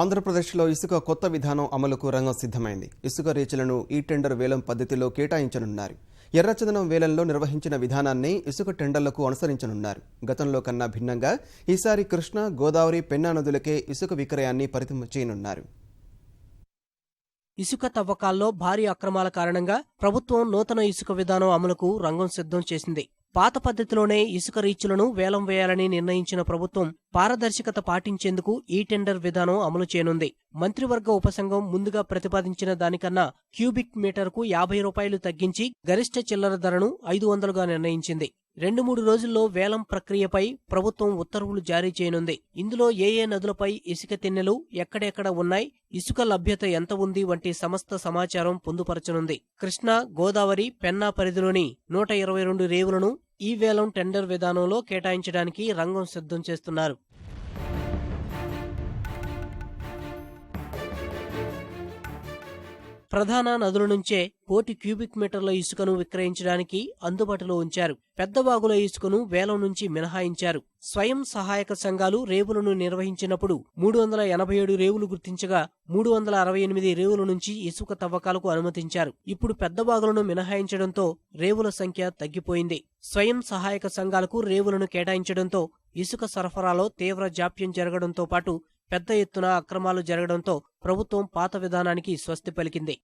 ఆంధ్రప్రదేశ్లో ఇసుక కొత్త విధానం అమలుకు రంగం సిద్ధమైంది. ఇసుక రీచ్లను ఈ టెండర్ వేలం పద్ధతిలో కేటాయించనున్నారు. ఎర్రచందనం వేలంలో నిర్వహించిన విధానాన్ని ఇసుక టెండర్లకు అనుసరించనున్నారు. గతంలో కన్నా భిన్నంగా ఈసారి కృష్ణ గోదావరి పెన్నా నదులకే ఇసుక విక్రయాన్ని పరిమితం చేయనున్నారు. ఇసుక తవ్వకాల్లో భారీ అక్రమాల కారణంగా ప్రభుత్వం నూతన ఇసుక విధానం అమలుకు రంగం సిద్ధం చేసింది. పాత పద్ధతిలోనే ఇసుక రీచ్లను వేలం వేయాలని నిర్ణయించిన ప్రభుత్వం పారదర్శకత పాటించేందుకు ఈ టెండర్ విధానం అమలు చేయనుంది. మంత్రివర్గ ఉపసంఘం ముందుగా ప్రతిపాదించిన దానికన్నా క్యూబిక్ మీటర్కు యాభై రూపాయలు తగ్గించి గరిష్ట చిల్లర ధరను ఐదు వందలుగా నిర్ణయించింది. రెండు మూడు రోజుల్లో వేలం ప్రక్రియపై ప్రభుత్వం ఉత్తర్వులు జారీ చేయనుంది. ఇందులో ఏ ఏ నదులపై ఇసుక తిన్నెలు ఎక్కడెక్కడ ఉన్నాయి ఇసుక లభ్యత ఎంత ఉంది వంటి సమస్త సమాచారం పొందుపరచనుంది. కృష్ణా గోదావరి పెన్నా పరిధిలోని నూట ఇరవై రెండు రేవులను ఈ వేలం టెండర్ విధానంలో కేటాయించడానికి రంగం సిద్ధం చేస్తున్నారు ప్రధాన నదుల నుంచే కోటి క్యూబిక్ మీటర్ల ఇసుకను విక్రయించడానికి అందుబాటులో ఉంచారు. పెద్ద వాగుల ఇసుకను వేలం నుంచి మినహాయించారు. స్వయం సహాయక సంఘాలు రేవులను నిర్వహించినప్పుడు మూడు వందల ఎనభై ఏడు రేవులు గుర్తించగా మూడు వందల అరవై ఎనిమిది రేవుల నుంచి ఇసుక తవ్వకాలకు అనుమతించారు. ఇప్పుడు పెద్ద వాగులను మినహాయించడంతో రేవుల సంఖ్య తగ్గిపోయింది. స్వయం సహాయక సంఘాలకు రేవులను కేటాయించడంతో ఇసుక సరఫరాలో తీవ్ర జాప్యం జరగడంతో పాటు పెద్ద ఎత్తున అక్రమాలు జరగడంతో ప్రభుత్వం పాత విధానానికి స్వస్తి పలికింది.